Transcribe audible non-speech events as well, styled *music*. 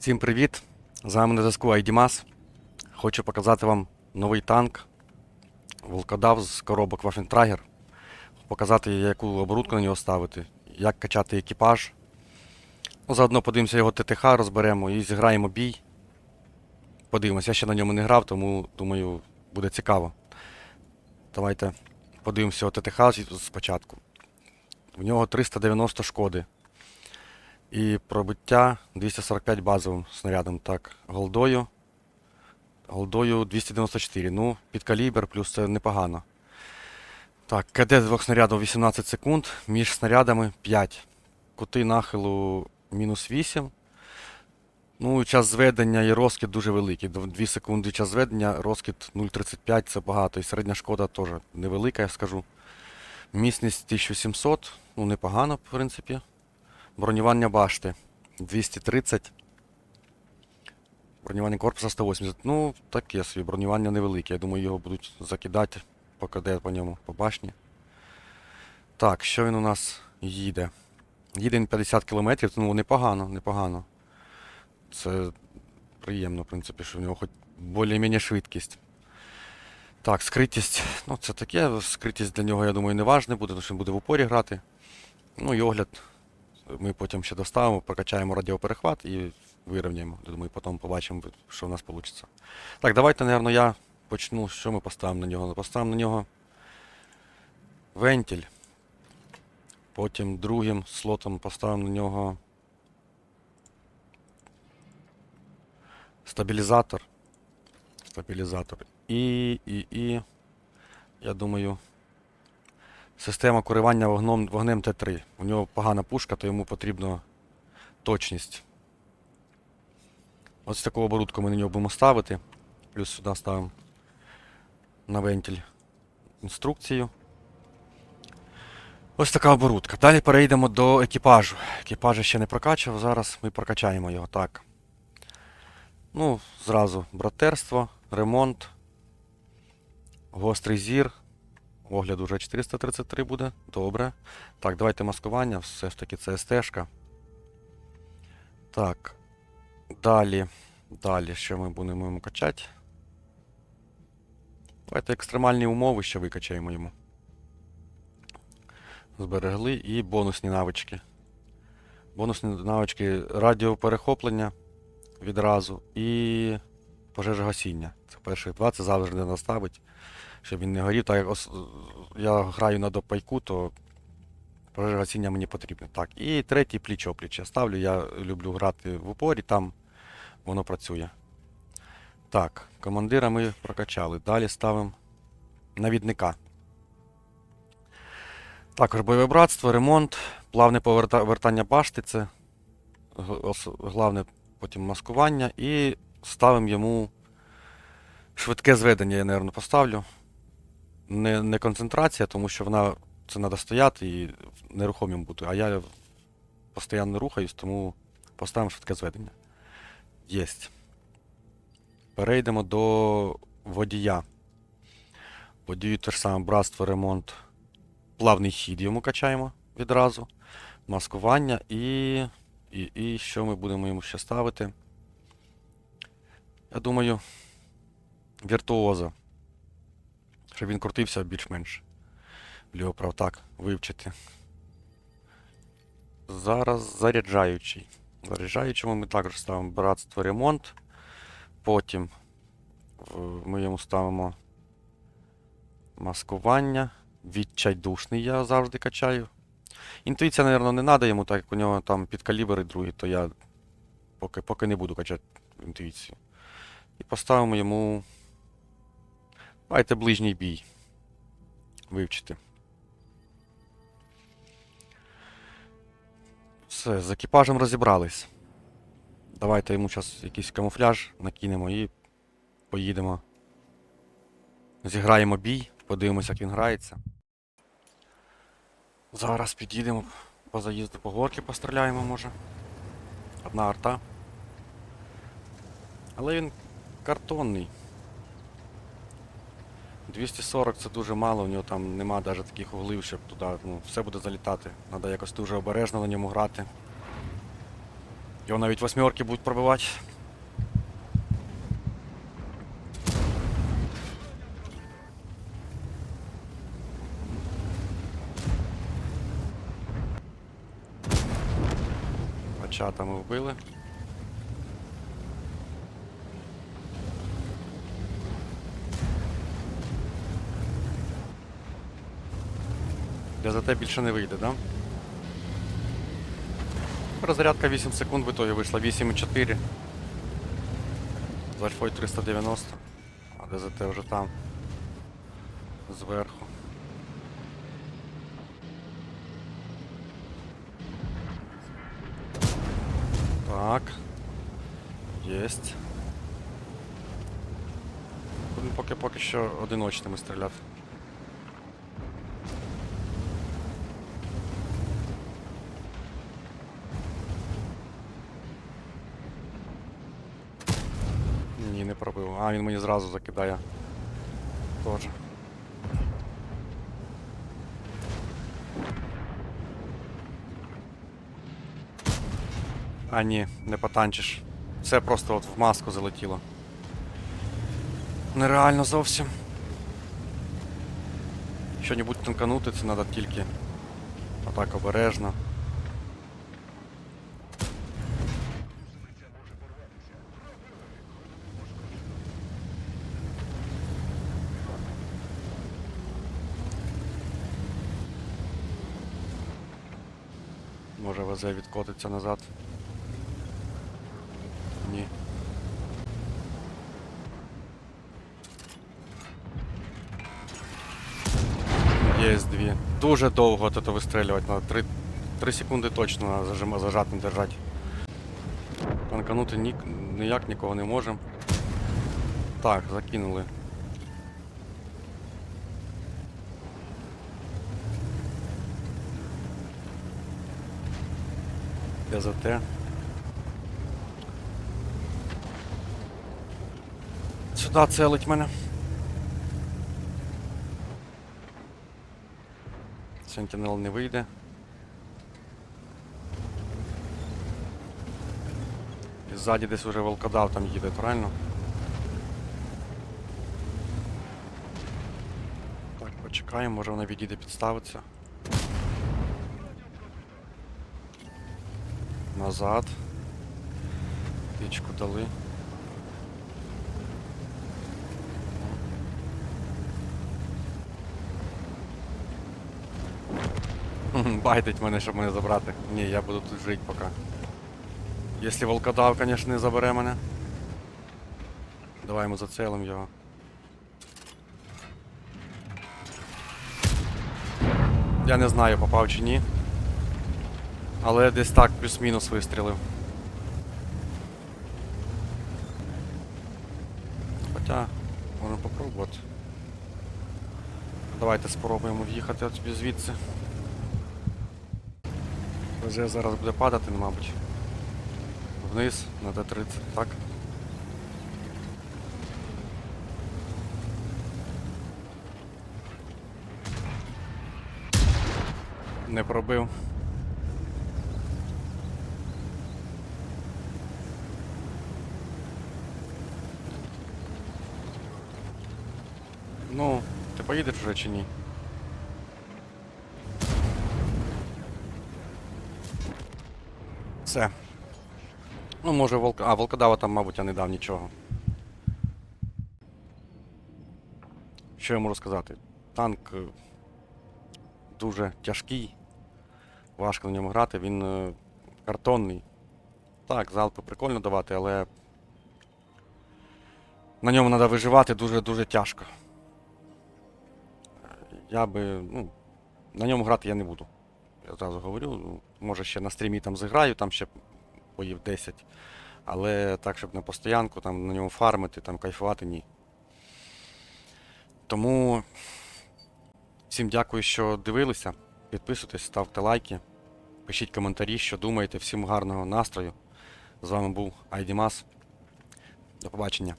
Всім привіт! З вами на зв'язку Айдімас. Хочу показати вам новий танк Волкодав з коробок Waffentrager. Показати, яку оборудку на нього ставити, як качати екіпаж. Ну, заодно подивимося його ТТХ, розберемо і зіграємо бій. Подивимося, я ще на ньому не грав, тому думаю, буде цікаво. Давайте подивимося ТТХ спочатку. В нього 390 шкоди. І пробиття 245 базовим снарядом. Так, голдою. Голдою 294. Ну, під калібр, плюс це непогано. Так, КД з двох снарядів 18 секунд, між снарядами 5. Кути нахилу мінус 8. Ну, час зведення і розкид дуже великий. 2 секунди час зведення, розкид 0,35 це багато. І середня шкода теж невелика, я скажу. Міцність 1700, ну непогано, в принципі. Бронювання башти 230. Бронювання корпуса 180. Ну, таке собі, бронювання невелике. Я думаю, його будуть закидати, покиде по ньому по башні. Так, що він у нас їде? Їде він 50 км, ну непогано, непогано. Це приємно, в принципі, що в нього хоч більш-менш швидкість. Так, скритість. Ну, це таке, скритість для нього, я думаю, не важне буде, тому що він буде в упорі грати. Ну і огляд ми потім ще доставимо, прокачаємо радіоперехват і вирівняємо. Думаю, потім побачимо, що в нас вийде. Так, давайте, напевно, я почну. Що ми поставимо на нього? Поставимо на нього вентиль. Потім другим слотом поставимо на нього стабілізатор. Стабілізатор. І, і, і. Я думаю. Система керування вогном, вогнем Т3. У нього погана пушка, то йому потрібна точність. Ось таку оборудку ми на нього будемо ставити. Плюс сюди ставимо на вентиль інструкцію. Ось така оборудка. Далі перейдемо до екіпажу. Екіпажа ще не прокачував, зараз ми прокачаємо його. Так. Ну, зразу братерство, ремонт, гострий зір. Огляд уже 433 буде. Добре. Так, давайте маскування. Все ж таки це СТ-шка. Так. Далі. Далі, що ми будемо йому качати? Давайте екстремальні умови ще викачаємо йому. Зберегли і бонусні навички. Бонусні навички радіоперехоплення відразу і пожежогасіння. Це перших два, це завжди наставить щоб він не горів. Так як ос... я граю на допайку, то пожежогасіння мені потрібне. Так, і третій пліч-опліч я ставлю. Я люблю грати в упорі, там воно працює. Так, командира ми прокачали. Далі ставимо навідника. Також бойове братство, ремонт, плавне повертання башти, це головне потім маскування. І ставимо йому швидке зведення, я, мабуть, поставлю не, не концентрація, тому що вона це треба стояти і нерухомим бути. А я постійно рухаюсь, тому поставимо швидке зведення. Єсть. Перейдемо до водія. Водію те ж саме братство, ремонт. Плавний хід йому качаємо відразу. Маскування і. І, і що ми будемо йому ще ставити? Я думаю, віртуоза щоб він крутився більш-менш. Вліво так, вивчити. Зараз заряджаючий. Заряджаючому ми також ставимо братство ремонт. Потім ми йому ставимо маскування. Відчайдушний я завжди качаю. Інтуїція, мабуть, не треба йому, так як у нього там підкалібри другі, то я поки, поки не буду качати інтуїцію. І поставимо йому Давайте ближній бій. Вивчити. Все, з екіпажем розібрались. Давайте йому зараз якийсь камуфляж накинемо і поїдемо. Зіграємо бій, подивимося, як він грається. Зараз під'їдемо по заїзду по горки постріляємо, може. Одна арта. Але він картонний. 240 це дуже мало, у нього там нема навіть таких углів, щоб туди ну, все буде залітати. Треба якось дуже обережно на ньому грати. Його навіть восьмерки будуть пробивати. Бачата ми вбили. ДЗТ більше не вийде, да? Розрядка 8 секунд в итоге вийшла 8,4. З альфой 390. А ДЗТ вже там. Зверху. Так. Єсть. Будемо поки поки що одиночними стріляти. Ні, не пробив. А, він мені зразу закидає. Тоже. А, ні, не потанчиш. Все просто от в маску залетіло. Нереально зовсім. Що-небудь танканути, це треба тільки отак обережно. Може ВЗ відкотиться назад. Ні. Є дві. Дуже довго тут вистрілювати, надо 3, 3 секунди точно зажима, зажатим держати. Танканути ні, ніяк нікого не можемо. Так, закинули. ДЗТ. Сюди целить мене. Сентінел не вийде. І ззаді десь уже волкодав там їде, правильно? Так, почекаємо, може вона відійде підставиться. Назад. Пічку дали. *laughs* Байтить мене, щоб мене забрати. Ні, я буду тут жити поки. Якщо волкодав, звісно, не забере мене. Давай ми зацелим його. Я не знаю, попав чи ні. Але десь так плюс-мінус вистрілив. Хоча, можна попробувати. Давайте спробуємо в'їхати от собі звідси. ВЗ зараз буде падати, ну, мабуть. Вниз на Д-30, так? Не пробив. Ну, ти поїдеш вже чи ні? Все. Ну, може, волк... А, волкодава там, мабуть, я не дав нічого. Що я можу сказати? Танк е, дуже тяжкий. Важко на ньому грати, він е, картонний. Так, залпи прикольно давати, але на ньому треба виживати дуже-дуже тяжко. Я би, ну, на ньому грати я не буду. Я одразу говорю, ну, може ще на стрімі там зіграю, там ще боїв 10. Але так, щоб на постоянку там на ньому фармити, там кайфувати, ні. Тому всім дякую, що дивилися. Підписуйтесь, ставте лайки, пишіть коментарі, що думаєте. Всім гарного настрою. З вами був Айдімас. До побачення.